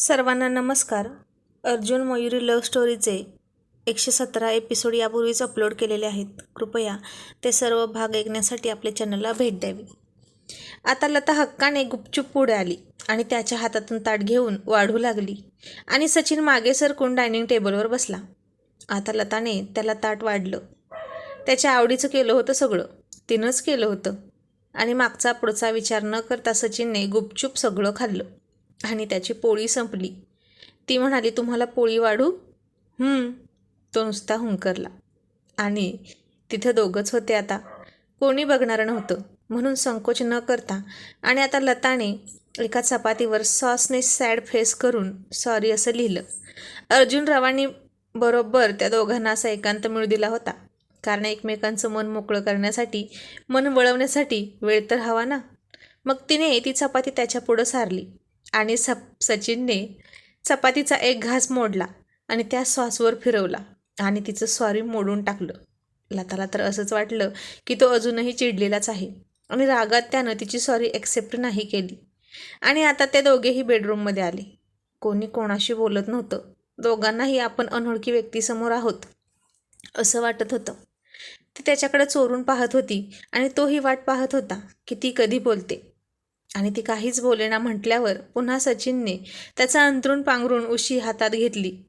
सर्वांना नमस्कार. अर्जुन मयुरी लव्ह स्टोरीचे एकशे सतरा एपिसोड यापूर्वीच अपलोड केलेले आहेत. कृपया ते सर्व भाग ऐकण्यासाठी आपल्या चॅनलला भेट द्यावी. आता लता हक्काने गुपचूप पुढे आली आणि त्याच्या हातातून ताट घेऊन वाढू लागली आणि सचिन मागे सरकून डायनिंग टेबलवर बसला. आता लताने त्याला ताट वाढलं. त्याच्या आवडीचं केलं होतं सगळं. तिनंच केलं होतं. आणि मागचा पुढचा विचार न करता सचिनने गुपचूप सगळं खाल्लं. आणि त्याची पोळी संपली. ती म्हणाली तुम्हाला पोळी वाढू? तो नुसता हुंकरला. आणि तिथं दोघंच होते आता. कोणी बघणारं नव्हतं. म्हणून संकोच न करता आणि आता लताने एका चपातीवर सॉसने सॅड फेस करून सॉरी असं लिहिलं. अर्जुन रावांनी बरोबर त्या दोघांना असा एकांत मिळू दिला होता. कारण एकमेकांचं मन मोकळं करण्यासाठी मन वळवण्यासाठी वेळ तर हवा ना. मग तिने ती चपाती त्याच्या पुढं सारली. आणि सप सचिनने चपातीचा एक घास मोडला आणि त्या सॉसवर फिरवला आणि तिचं सॉरी मोडून टाकलं. लताला तर असंच वाटलं की तो अजूनही चिडलेलाच आहे आणि रागात त्यानं तिची सॉरी ॲक्सेप्ट नाही केली. आणि आता ते दोघेही बेडरूममध्ये आले. कोणी कोणाशी बोलत नव्हतं. दोघांनाही आपण अनोळखी व्यक्तीसमोर आहोत असं वाटत होतं. ती त्याच्याकडे चोरून पाहत होती आणि तोही वाट पाहत होता की ती कधी बोलते. आणि ती काहीच बोलेना म्हटल्यावर पुन्हा सचिनने त्याचा अंतरून पांघरून उशी हातात घेतली.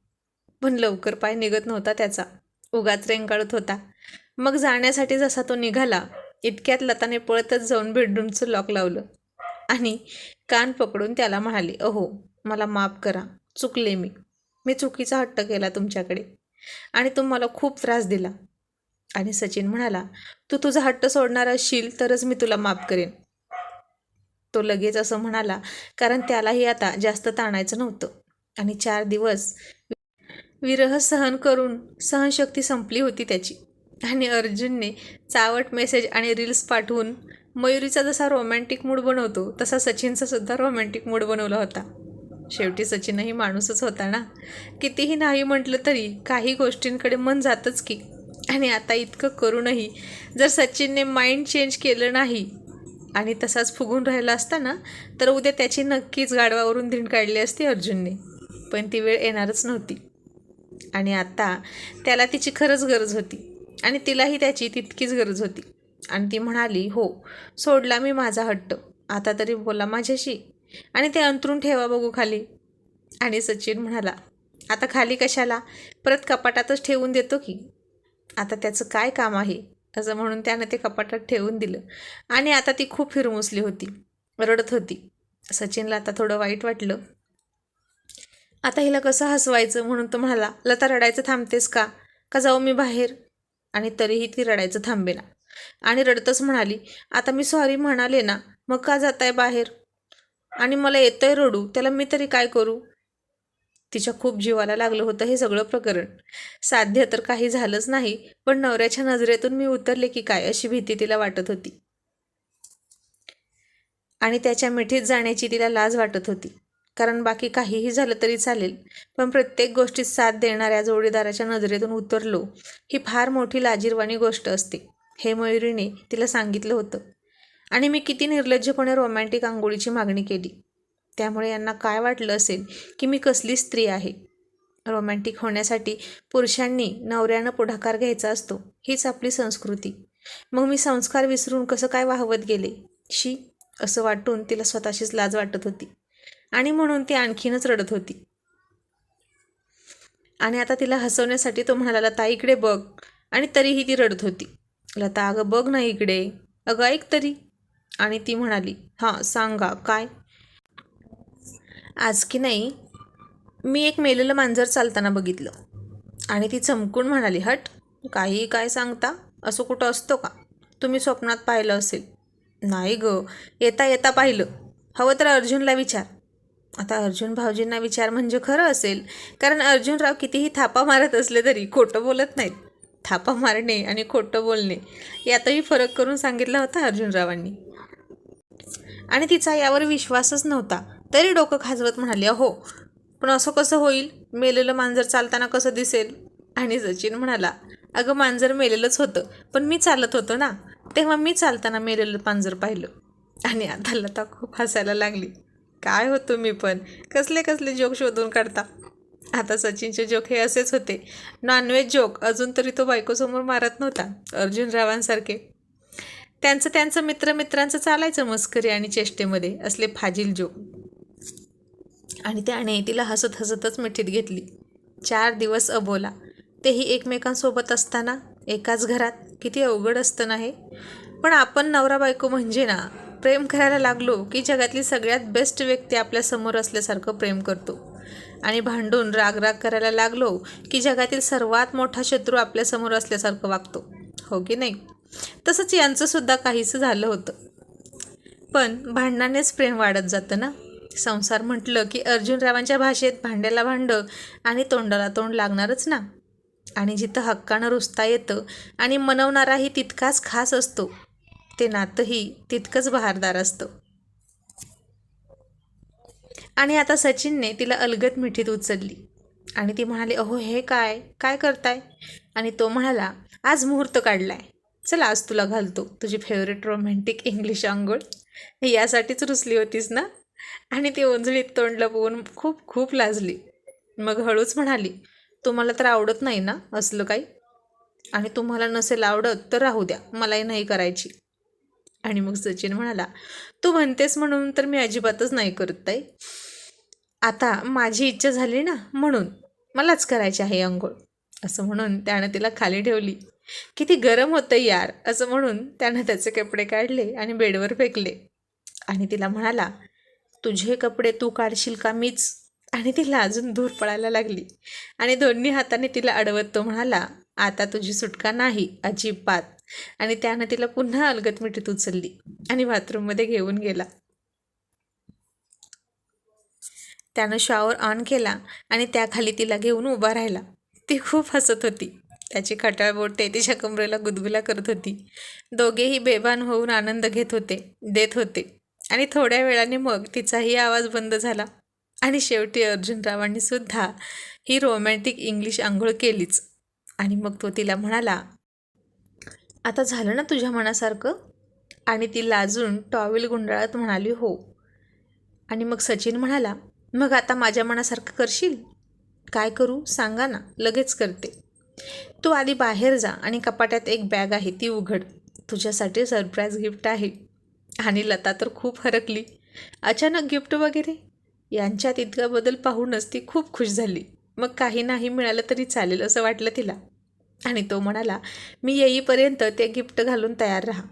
पण लवकर पाय निघत नव्हता त्याचा. उगाच रेंगाळत होता. मग जाण्यासाठी जसा तो निघाला इतक्यात लताने पळतच जाऊन बेडरूमचं लॉक लावलं. आणि कान पकडून त्याला म्हणाली अहो मला माफ करा. चुकले मी. मी चुकीचा हट्ट केला तुमच्याकडे. आणि तुम्हाला खूप त्रास दिला. आणि सचिन म्हणाला तू तुझा हट्ट सोडणार असशील तरच मी तुला माफ करेन. तो लगेच असं म्हणाला कारण त्यालाही आता जास्त ताणायचं नव्हतं. आणि चार दिवस विरह सहन करून सहनशक्ती संपली होती त्याची. आणि अर्जुनने चावट मेसेज आणि रील्स पाठवून मयुरीचा जसा रोमॅन्टिक मूड बनवतो तसा सचिनचा सुद्धा रोमॅन्टिक मूड बनवला होता. शेवटी सचिनही माणूसच होता ना? कितीही नाही म्हटलं तरी काही गोष्टींकडे मन जातच की. आणि आता इतकं करूनही जर सचिनने माइंड चेंज केलं नाही आणि तसाच फुगून राहिला असता ना तर उद्या त्याची नक्कीच गाडवावरून धिंड काढली असती अर्जुनने. पण ती वेळ येणारच नव्हती. आणि आता त्याला तिची खरंच गरज होती. आणि तिलाही त्याची तितकीच गरज होती. आणि ती म्हणाली हो सोडला मी माझा हट्ट. आता तरी बोला माझ्याशी. आणि ते अंतरून ठेवा बघू खाली. आणि सचिन म्हणाला आता खाली कशाला? परत कपाटातच ठेवून देतो की. आता त्याचं काय काम आहे? असं म्हणून त्यानं ते कपाटात ठेवून दिलं. आणि आता ती खूप फिरमुसली होती रडत होती. सचिनला आता थोडं वाईट वाटलं. आता हिला कसं हसवायचं म्हणून तो म्हणाला लता रडायचं थांबतेस का? का जाऊ मी बाहेर? आणि तरीही ती रडायचं थांबेना. आणि रडतच म्हणाली आता मी सॉरी म्हणाले ना मग का जात आहे बाहेर? आणि मला येतंय रडू त्याला मी तरी काय करू? तिच्या खूप जीवाला लागलं होतं हे सगळं प्रकरण. साध्य तर काही झालंच नाही पण नवऱ्याच्या नजरेतून मी उतरले की काय अशी भीती तिला वाटत होती. आणि त्याच्या मिठीत जाण्याची तिला लाज वाटत होती. कारण बाकी काहीही झालं तरी चालेल पण प्रत्येक गोष्टीत साथ देणाऱ्या जोडीदाराच्या नजरेतून उतरलो ही फार मोठी लाजीरवाणी गोष्ट असते हे मयुरीने तिला सांगितलं होतं. आणि मी किती निर्लज्जपणे रोमॅन्टिक आंघोळीची मागणी केली. त्यामुळे यांना काय वाटलं असेल की मी कसली स्त्री आहे? रोमॅन्टिक होण्यासाठी पुरुषांनी नवऱ्यानं पुढाकार घ्यायचा असतो हीच आपली संस्कृती. मग मी संस्कार विसरून कसं काय वाहवत गेले? शी असं वाटून तिला स्वतःशीच लाज वाटत होती. आणि म्हणून ती आणखीनच रडत होती. आणि आता तिला हसवण्यासाठी तो म्हणाला लता इकडे बघ. आणि तरीही ती रडत होती. लता अगं बघ ना इकडे. अगं ऐक तरी. आणि ती म्हणाली हां सांगा काय? आज की नाही मी एक मेलेलं मांजर चालताना बघितलं. आणि ती चमकून म्हणाली हट काही काय सांगता? असं कुठं असतो का? तुम्ही स्वप्नात पाहिलं असेल. नाही ग येता येता पाहिलं. हवं तर अर्जुनला विचार. आता अर्जुन भाऊजींना विचार म्हणजे खरं असेल कारण अर्जुनराव कितीही थापा मारत असले तरी खोटं बोलत नाहीत. थापा मारणे आणि खोटं बोलणे यातही फरक करून सांगितला होता अर्जुनरावांनी. आणि तिचा यावर विश्वासच नव्हता. तरी डोकं खाजवत म्हणाली अहो पण असं कसं होईल? मेलेलं मांजर चालताना कसं दिसेल? आणि सचिन म्हणाला अगं मांजर मेलेलंच होतं पण मी चालत होतो ना तेव्हा मी चालताना मेलेलं मांजर पाहिलं. आणि आता लता खूप हसायला लागली. काय हो तुम्ही पण? कसले कसले जोक शोधून काढता? आता सचिनचे जोक हे असेच होते. नॉनव्हेज जोक अजून तरी तो बायकोसमोर मारत नव्हता अर्जुन रावांसारखे. त्यांचं त्यांचं मित्रमित्रांचं चालायचं मस्करी आणि चेष्टेमध्ये असले फाजील जोक. आणि त्याने तिला हसत हसतच मिठीत घेतली. चार दिवस अबोला. तेही एकमेकांसोबत असताना एकाच घरात. किती अवघड असतं ना हे? पण आपण नवरा बायको म्हणजे ना प्रेम करायला लागलो की जगातली सगळ्यात बेस्ट व्यक्ती आपल्यासमोर असल्यासारखं प्रेम करतो. आणि भांडून राग राग करायला लागलो की जगातील सर्वात मोठा शत्रू आपल्यासमोर असल्यासारखं वागतो. हो की नाही? तसंच यांचंसुद्धा काहीसं झालं होतं. पण भांडणानेच प्रेम वाढत जातं ना? संसार म्हटलं की अर्जुनरावांच्या भाषेत भांड्याला भांडं आणि तोंडाला तोंड लागणारच ना. आणि जिथं हक्कानं रुजता येतं आणि मनवणाराही तितकाच खास असतो. ते नातंही तितकंच बहारदार असतं. आणि आता सचिनने तिला अलगत मिठीत उचलली. आणि ती म्हणाली अहो हे काय? काय करताय? आणि तो म्हणाला आज मुहूर्त काढलाय. चल आज तुला घालतो. तुझी फेवरेट रोमॅन्टिक इंग्लिश आंघोळ. यासाठीच रुसली होतीस ना? आणि ती ओंजळीत तोंड लपवून खूप खूप लाजली. मग हळूच म्हणाली तुम्हाला तर आवडत नाही ना असलं काही? आणि तुम्हाला नसेल आवडत तर राहू द्या मलाही नाही करायची. आणि मग सचिन म्हणाला तू म्हणतेस म्हणून तर मी अजिबातच नाही करत ताई. आता माझी इच्छा झाली ना म्हणून मलाच करायची आहे अंघोळ असं म्हणून त्यानं तिला खाली ठेवली. किती गरम होतं यार असं म्हणून त्यानं त्याचे कपडे काढले आणि बेडवर फेकले. आणि तिला म्हणाला तुझे कपडे तू काढशील का मीच? आणि तिला अजून दूर पळायला लागली. आणि दोन्ही हाताने तिला अडवत तो म्हणाला आता तुझी सुटका नाही अजिबात. आणि त्यानं तिला पुन्हा अलगत मिठीत उचलली आणि बाथरूममध्ये घेऊन गेला. त्यानं शॉवर ऑन केला आणि त्याखाली तिला घेऊन उभा राहिला. ती खूप हसत होती. त्याची खटाळ बोटे तिच्या कमरेला गुदगुला करत होती. दोघेही बेभान होऊन आनंद घेत होते देत होते. आणि थोड्या वेळाने मग तिचाही आवाज बंद झाला. आणि शेवटी अर्जुनरावांनी सुद्धा ही रोमॅन्टिक इंग्लिश आंघोळ केलीच. आणि मग तो तिला म्हणाला आता झालं ना तुझ्या मनासारखं? आणि ती लाजून टॉवेल गुंडाळत म्हणाली हो. आणि मग सचिन म्हणाला मग आता माझ्या मनासारखं करशील? काय करू? सांगा ना लगेच करते. तू आधी बाहेर जा आणि कपाट्यात एक बॅग आहे ती उघड. तुझ्यासाठी सरप्राईज गिफ्ट आहे. आणि लता तर खूप हरकली. अचानक गिफ्ट वगैरे? यांच्यात इतका बदल पाहूनच ती खूप खुश झाली. मग काही नाही मिळालं तरी चालेल असं वाटलं तिला. आणि तो म्हणाला मी येईपर्यंत ते गिफ्ट घालून तयार राहा.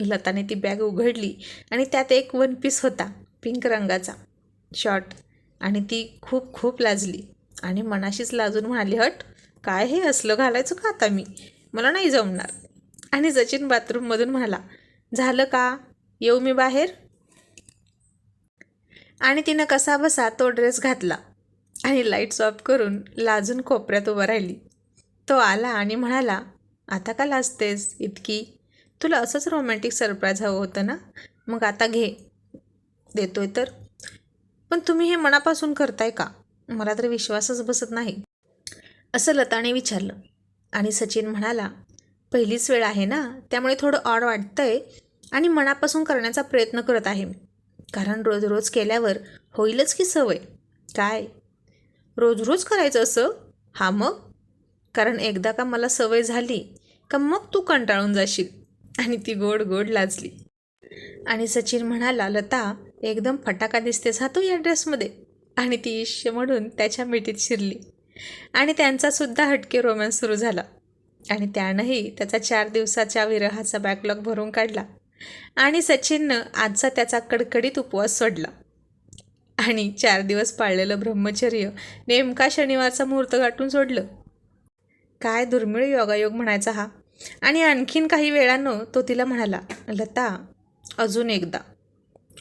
लताने ती बॅग उघडली आणि त्यात एक वन पीस होता पिंक रंगाचा. शॉर्ट. आणि ती खूप खूप लाजली. आणि मनाशीच लाजून म्हणाली हट काय हे असलं घालायचं का आता मी? मला नाही जमणार. आणि सचिन बाथरूममधून म्हणाला झालं का? येऊ मी बाहेर? आणि तिनं कसा बसा तो ड्रेस घातला आणि लाईट्स ऑफ करून लाजून कोपऱ्यात उभं राहिली. तो आला आणि म्हणाला आता का लाजतेस इतकी? तुला असंच रोमॅन्टिक सरप्राईज हवं होतं ना? मग आता घे. देतोय तर. पण तुम्ही हे मनापासून करताय का? मला तर विश्वासच बसत नाही. असं लताने विचारलं. आणि सचिन म्हणाला पहिलीच वेळ आहे ना? त्यामुळे थोडं ऑड वाटतंय. आणि मनापासून करण्याचा प्रयत्न करत आहे कारण रोज रोज केल्यावर होईलच की सवय. काय? रोज रोज करायचं असं? हा मग? कारण एकदा का मला सवय झाली का मग तू कंटाळून जाशील? आणि ती गोड गोड लाजली. आणि सचिन म्हणाला लता एकदम फटाका दिसतेस हा तू या ड्रेसमध्ये. आणि ती ईश्य म्हणून त्याच्या मिठीत शिरली. आणि त्यांचासुद्धा हटके रोमॅन्स सुरू झाला. आणि त्यानंही त्याचा चार दिवसाच्या विरहाचा बॅकलॉग भरून काढला. आणि सचिननं आजचा त्याचा कडकडीत उपवास सोडला. आणि चार दिवस पाळलेलं ब्रह्मचर्य नेमका शनिवारचा मुहूर्त गाठून सोडलं. काय दुर्मिळ योगायोग म्हणायचा हा. आणि आणखीन काही वेळानं तो तिला म्हणाला लता अजून एकदा.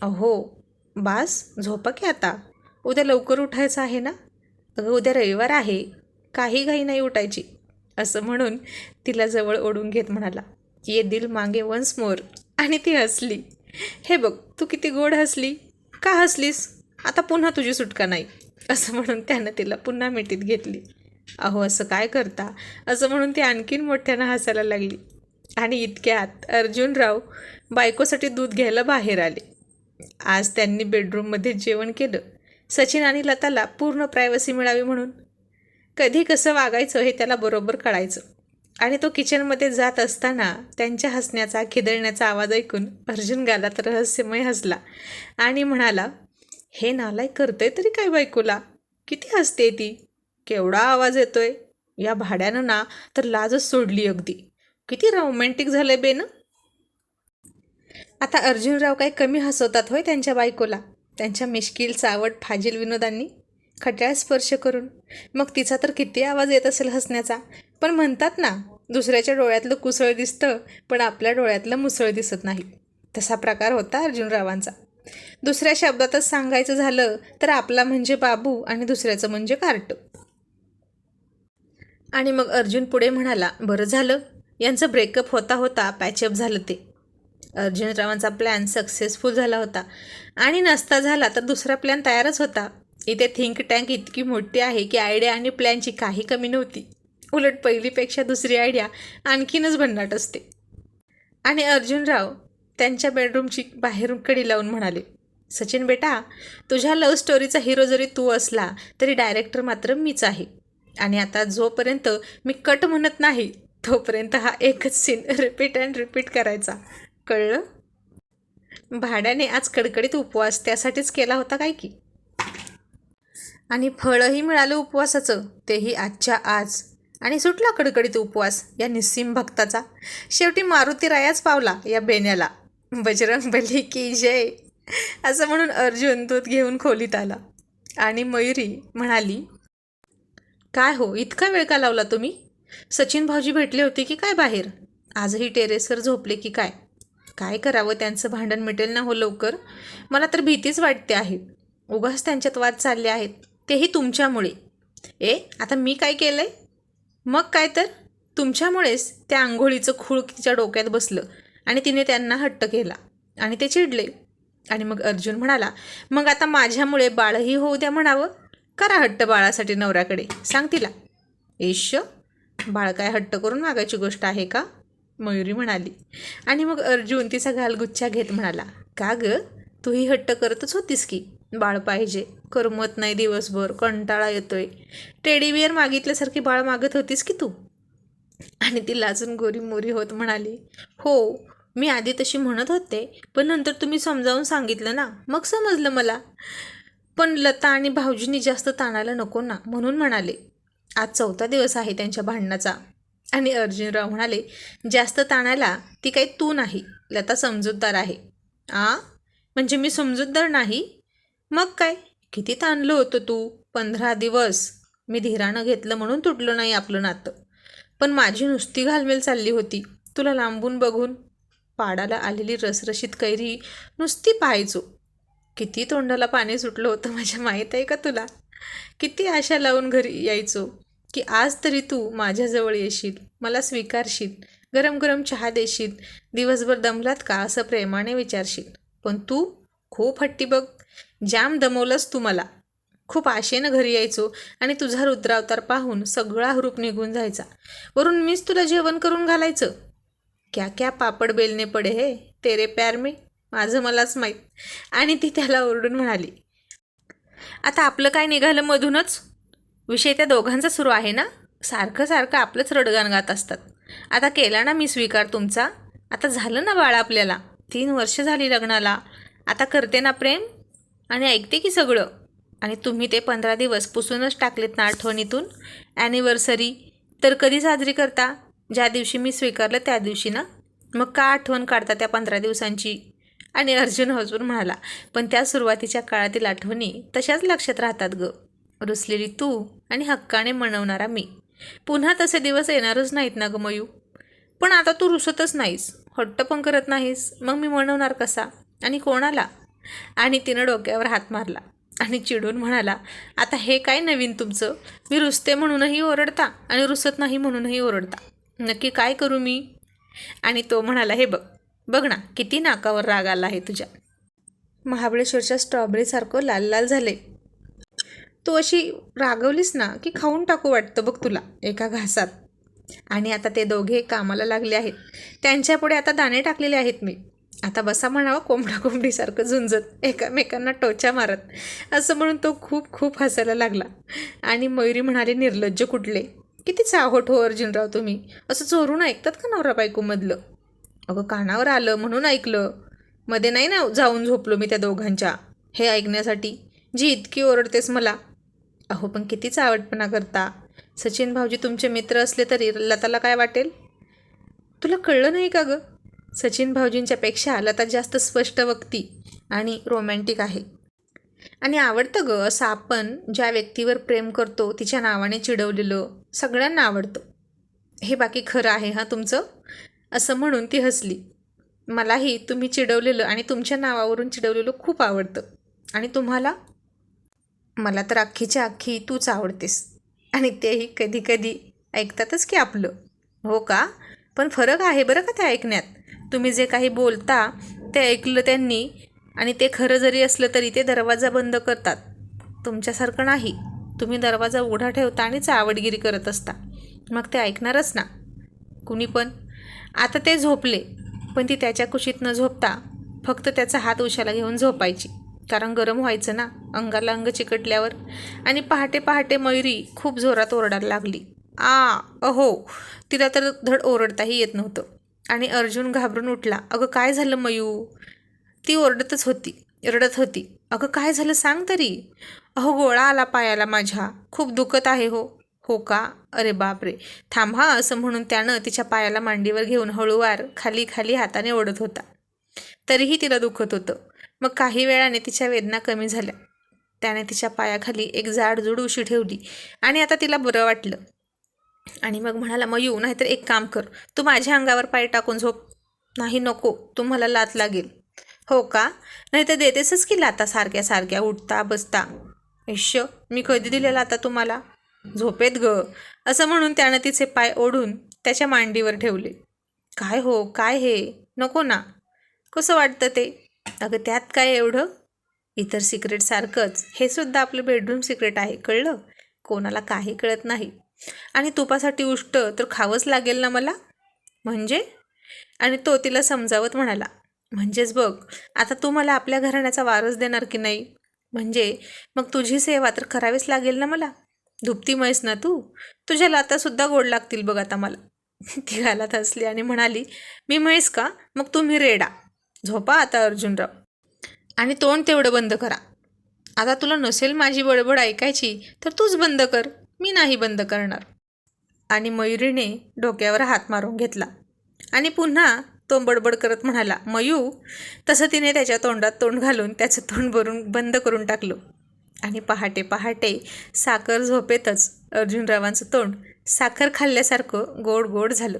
अहो बास झोपा की आता? उद्या लवकर उठायचं आहे ना? अगं उद्या रविवार आहे. काही घाई नाही उठायची. असं म्हणून तिला जवळ ओढून घेत म्हणाला ये दिल मागे वन्स मोर आणि ती हसली. हे बघ तू किती गोड हसली. का हसलीस? आता पुन्हा तुझी सुटका नाही. असं म्हणून त्यानं तिला पुन्हा मिठीत घेतली. अहो असं काय करता? असं म्हणून ती आणखीन मोठ्यानं हसायला लागली. आणि इतक्यात अर्जुनराव बायकोसाठी दूध घ्यायला बाहेर आले. आज त्यांनी बेडरूममध्ये जेवण केलं. सचिन आणि लताला पूर्ण प्रायव्हसी मिळावी म्हणून. कधी कसं वागायचं हे त्याला बरोबर कळायचं. आणि तो किचनमध्ये जात असताना त्यांच्या हसण्याचा खिदळण्याचा आवाज ऐकून अर्जुन गालात रहस्यमय हसला आणि म्हणाला हे नालाय करतंय तरी काय बायकोला? किती हसते ती? केवढा आवाज येतोय? या भाड्यानं ना तर लाजच सोडली अगदी. किती रोमॅन्टिक झालंय बेन आता अर्जुनराव काही कमी हसवतात होय त्यांच्या बायकोला. त्यांच्या मिश्किल चावट फाजील विनोदांनी खट्याळ स्पर्श करून. मग तिचा तर किती आवाज येत असेल हसण्याचा? पण म्हणतात ना दुसऱ्याच्या डोळ्यातलं कुसळ दिसतं पण आपल्या डोळ्यातलं मुसळ दिसत नाही. तसा प्रकार होता अर्जुनरावांचा. दुसऱ्या शब्दातच सांगायचं झालं तर आपला म्हणजे बाबू आणि दुसऱ्याचं म्हणजे कार्ट. आणि मग अर्जुन पुढे म्हणाला बरं झालं. यांचं ब्रेकअप होता होता पॅचअप झालं ते. अर्जुनरावांचा प्लॅन सक्सेसफुल झाला होता. आणि नसता झाला तर दुसरा प्लॅन तयारच होता. इथे थिंक टँक इतकी मोठी आहे की आयडिया आणि प्लॅनची काही कमी नव्हती. उलट पहिलीपेक्षा दुसरी आयडिया आणखीनच भन्नाट असते. आणि अर्जुनराव त्यांच्या बेडरूमची बाहेरून कडी लावून म्हणाले सचिन बेटा तुझ्या लव्ह स्टोरीचा हिरो जरी तू असला तरी डायरेक्टर मात्र मीच आहे. आणि आता जोपर्यंत मी कट म्हणत नाही तोपर्यंत हा एकच सीन रिपीट अँड रिपीट करायचा. कळलं? भाड्याने आज कडकडीत उपवास त्यासाठीच केला होता काय की? आणि फळंही मिळालं उपवासाचं तेही आजच्या आज. आणि सुटला कडकडीत उपवास या निस्सीम भक्ताचा. शेवटी मारुती रायाच पावला या बेण्याला. बजरंग बली की जय असं म्हणून अर्जुन दूध घेऊन खोलीत आला. आणि मयुरी म्हणाली काय हो इतका वेळ का लावला तुम्ही? सचिन भाऊजी भेटले होते की काय बाहेर? आजही टेरेसवर झोपले की काय? काय करावं त्यांचं भांडण मिटेल ना हो लवकर? मला तर भीतीच वाटते आहे. उगाच त्यांच्यात वाद चालले आहेत. तेही तुमच्यामुळे. ए आता मी काय केलं आहे मग काय तर? तुमच्यामुळेच त्या आंघोळीचं खूळ तिच्या डोक्यात बसलं आणि तिने त्यांना हट्ट केला आणि ते चिडले. आणि मग अर्जुन म्हणाला मग आता माझ्यामुळे बाळही होऊ द्या म्हणावं? करा हट्ट बाळासाठी नवऱ्याकडे. सांग तिला. एश बाळ काय हट्ट करून मागायची गोष्ट आहे का? मयुरी म्हणाली. आणि मग अर्जुन तिचा घालगुच्छा घेत म्हणाला का ग? तूही हट्ट करतच होतीस की? बाळ पाहिजे. करमत नाही दिवसभर कंटाळा येतोय. टेडीबिअर मागितल्यासारखी बाळ मागत होतीस की तू? आणि ती लाजून गोरी मोरी होत म्हणाली हो मी आधी तशी म्हणत होते पण नंतर तुम्ही समजावून सांगितलं ना मग समजलं मला. पण लता आणि भाऊजींनी जास्त ताणायला नको ना म्हणून म्हणाले. आज चौथा दिवस आहे त्यांच्या भांडणाचा. आणि अर्जुनराव म्हणाले जास्त ताणायला ती काही तू नाही लता समजूतदार आहे. आ? म्हणजे मी समजूतदार नाही? मग काय? किती ताणलं होतं तू? पंधरा दिवस. मी धीरानं घेतलं म्हणून तुटलं नाही आपलं नातं. पण माझी नुसती घालमेल चालली होती. तुला लांबून बघून. पाडाला आलेली रसरशीत कैरी नुसती पाहायचो. किती तोंडाला पाणी सुटलं होतं माझ्या माहीत आहे का तुला? किती आशा लावून घरी यायचो. की आज तरी तू माझ्याजवळ येशील मला स्वीकारशील गरम गरम चहा देशील दिवसभर दमलात का असं प्रेमाने विचारशील. पण तू खूप हट्टी बघ. जाम दमवलंस तू मला. खूप आशेनं घरी यायचो आणि तुझा रुद्रावतार पाहून सगळा हुरूप निघून जायचा. वरून मीच तुला जेवण करून घालायचं? क्या क्या पापड बेलने पडे हे तेरे प्यार मी? माझं मलाच माहीत. आणि ती त्याला ओरडून म्हणाली आता आपलं काय निघालं मधूनच? विषय त्या दोघांचा सुरू आहे ना? सारखं सारखं आपलंच रडगाण गात असतात. आता केला ना मी स्वीकार तुमचा? आता झालं ना बाळा आपल्याला? तीन वर्ष झाली लग्नाला. आता करते ना प्रेम? आणि ऐकते की सगळं. आणि तुम्ही ते पंधरा दिवस पुसूनच टाकलेत ना आठवणीतून. ॲनिव्हर्सरी तर कधी साजरी करता? ज्या दिवशी मी स्वीकारलं त्या दिवशी ना? मग का आठवण काढता त्या पंधरा दिवसांची? आणि अर्जुन हजूर म्हणाला पण त्या सुरुवातीच्या काळातील आठवणी तशाच लक्षात राहतात ग. रुसलेली तू आणि हक्काने मनवणारा मी. पुन्हा तसे दिवस येणारच नाहीत ना ग मयू. पण आता तू रुसतच नाहीस. हट्ट पण करत नाहीस. मग मी मनवणार कसा? आणि कोणाला? आणि तिनं डोक्यावर हात मारला आणि चिडून म्हणाला आता हे काय नवीन तुमचं? मी रुसते म्हणूनही ओरडता आणि रुसत नाही म्हणूनही ओरडता. नक्की काय करू मी? आणि तो म्हणाला हे बघ बघ ना किती नाकावर राग आला आहे तुझ्या. महाबळेश्वरच्या स्ट्रॉबेरीसारखं लाल लाल झाले. तू अशी रागवलीस ना की खाऊन टाकू वाटतं बघ तुला एका घासात. आणि आता ते दोघे कामाला लागले आहेत. त्यांच्यापुढे आता दाणे टाकलेले आहेत मी. आता बसा म्हणावं कोंबडा कोंबडीसारखं झुंजत एकामेकांना टोचा मारत. असं म्हणून तो खूप खूप हसायला लागला. आणि मयुरी म्हणाले निर्लज्ज कुठले? किती चाहोट हो अर्जुनराव तुम्ही? असं चोरून ऐकतात का नवरा बायकोमधलं? अगं कानावर आलं म्हणून ऐकलं. मध्ये नाही ना जाऊन झोपलो मी त्या दोघांच्या. हे ऐकण्यासाठी. जी इतकी ओरडतेस मला. अहो पण कितीच आवडपणा करता. सचिन भाऊजी तुमचे मित्र असले तरी लताला काय वाटेल? तुला कळलं नाही का गं? सचिन भाऊजींच्यापेक्षा लता जास्त स्पष्ट वक्ती आणि रोमॅन्टिक आहे. आणि आवडतं गं असं आपण ज्या व्यक्तीवर प्रेम करतो तिच्या नावाने चिडवलेलं सगळ्यांना आवडतं. हे बाकी खरं आहे हां तुमचं? असं म्हणून ती हसली. मलाही तुम्ही चिडवलेलं आणि तुमच्या नावावरून चिडवलेलं खूप आवडतं. आणि तुम्हाला? मला तर अख्खीच्या अख्खी तूच आवडतेस. आणि तेही कधी कधी ऐकतातच की आपलं. हो का? पण फरक आहे बरं का ते ऐकण्यात? तुम्ही जे काही बोलता ते ऐकलं त्यांनी आणि ते खरं जरी असलं तरी ते दरवाजा बंद करतात. तुमच्यासारखं नाही. तुम्ही दरवाजा उघडा ठेवता आणि चावडगिरी करत असता. मग ते ऐकणारच ना. कुणी पण. आता ते झोपले पण ती त्याच्या कुशीत न झोपता फक्त त्याचा हात उशाला घेऊन झोपायची. कारण गरम व्हायचं ना अंगाला अंग चिकटल्यावर. आणि पहाटे पहाटे मयुरी खूप जोरात ओरडायला लागली. आ अहो तिला तर धड ओरडताही येत नव्हतं. आणि अर्जुन घाबरून उठला. अगं काय झालं मयू? ती ओरडतच होती रडत होती. अगं काय झालं सांग तरी. अहो गोळा आला पायाला माझ्या. खूप दुखत आहे हो. हो का? अरे बापरे. थांबा असं म्हणून त्यानं तिच्या पायाला मांडीवर घेऊन हळूवार खाली खाली हाताने ओढत होता. तरीही तिला दुखत होतं. मग काही वेळाने तिच्या वेदना कमी झाल्या. त्याने तिच्या पायाखाली एक जाडजूड उशी ठेवली आणि आता तिला बरं वाटलं. आणि मग म्हणाला मग येऊ नाहीतर एक काम कर. तू माझ्या अंगावर पाय टाकून झोप. नाही नको तुम्हाला लात लागेल. हो का? नाही तर देतेसच की लाता सारख्या सारख्या उठता बसता. ऐश्य मी कधी दिलेला आता तुम्हाला? झोपेत ग. असं म्हणून त्यानं तिचे पाय ओढून त्याच्या मांडीवर ठेवले. काय हो काय हे? नको ना. कसं वाटतं ते? अगं त्यात काय एवढं? इतर सिक्रेटसारखंच हे सुद्धा आपलं बेडरूम सिक्रेट आहे कळलं? कोणाला काही कळत नाही. आणि तुपासाठी उष्ट तर खावंच लागेल ना मला? म्हणजे? आणि तो तिला समजावत म्हणाला म्हणजेच बघ आता तू मला आपल्या घराण्याचा वारस देणार की नाही? म्हणजे? मग तुझी सेवा तर करावीच लागेल ना मला? धुपती म्हैस ना तू? तुझ्या लातासुद्धा गोड लागतील बघ आता मला. ती घालात हसली आणि म्हणाली मी म्हैस का? मग तुम्ही रेडा. झोपा आता अर्जुनराव. आणि तोंड तेवढं बंद करा. आता तुला नसेल माझी बडबड ऐकायची तर तूच बंद कर. मी नाही बंद करणार. आणि मयुरीने डोक्यावर हात मारून घेतला. आणि पुन्हा तो बडबड करत म्हणाला मयू तसं तिने त्याच्या तोंडात तोंड घालून त्याचं तोंड भरून बंद करून टाकलं. आणि पहाटे पहाटे साखर झोपेतच अर्जुनरावांचं तोंड साखर खाल्ल्यासारखं गोड गोड झालं.